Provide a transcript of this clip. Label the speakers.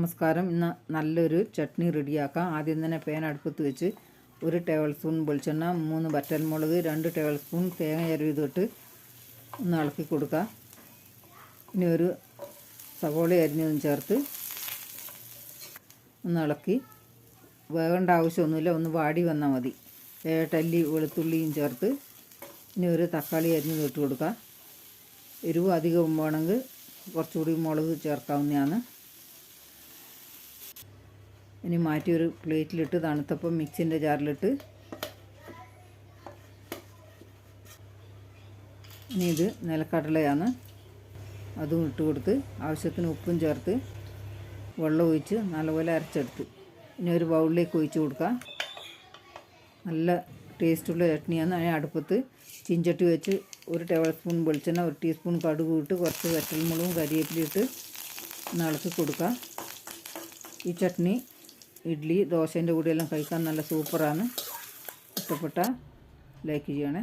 Speaker 1: നമസ്കാരം. ഇന്ന് നല്ലൊരു ചട്നി റെഡിയാക്കാം. ആദ്യം തന്നെ പാൻ അടുപ്പത്ത് വെച്ച് ഒരു ടേബിൾ സ്പൂൺ വെളിച്ചെണ്ണ മൂന്ന് വറ്റൽമുളക് രണ്ട് ടേബിൾ സ്പൂൺ തേങ്ങ അരിവിതിട്ട് ഒന്ന് ഇളക്കി കൊടുക്കുക ഇനി ഒരു സവോള അരിഞ്ഞതും ചേർത്ത് ഒന്ന് ഇളക്കി. വേകേണ്ട ആവശ്യമൊന്നുമില്ല. ഒന്ന് വാടി വന്നാൽ മതി. ഏട്ടല്ലി വെളുത്തുള്ളിയും ചേർത്ത് ഇനി ഒരു തക്കാളി അരിഞ്ഞത് ഇട്ട് കൊടുക്കുക എരിവ് അധികം വേണമെങ്കിൽ കുറച്ചുകൂടി മുളക് ചേർക്കാവുന്നതാണ്. ഇനി മാറ്റി ഒരു പ്ലേറ്റിലിട്ട് തണുത്തപ്പം മിക്സിന്റെ ജാറിലിട്ട് ഇനി ഇത് നിലക്കടലയാണ്. അതും ഇട്ട് കൊടുത്ത് ആവശ്യത്തിന് ഉപ്പും ചേർത്ത് വെള്ളം ഒഴിച്ച് നല്ലപോലെ അരച്ചെടുത്ത്. ഇനി ഒരു ബൗളിലേക്ക് ഒഴിച്ച് കൊടുക്കുക. നല്ല ടേസ്റ്റുള്ള ചട്നിയാണ്. അതിന് അടുപ്പത്ത് ചിഞ്ചട്ടി വെച്ച് ഒരു ടേബിൾ സ്പൂൺ വെളിച്ചെണ്ണ ഒരു ടീസ്പൂൺ കടുക് ഇട്ട് കുറച്ച് വെറ്റൽമുളകും കരിവേപ്പില ഇട്ട് ഒന്ന് ഇളക്കി കൊടുക്കുക. ഈ ചട്നി ഇഡ്ഡലി ദോശേന്റെ കൂടെയെല്ലാം കഴിക്കാൻ നല്ല സൂപ്പറാണ്. ഇഷ്ടപ്പെട്ട ലൈക്ക് ചെയ്യണേ.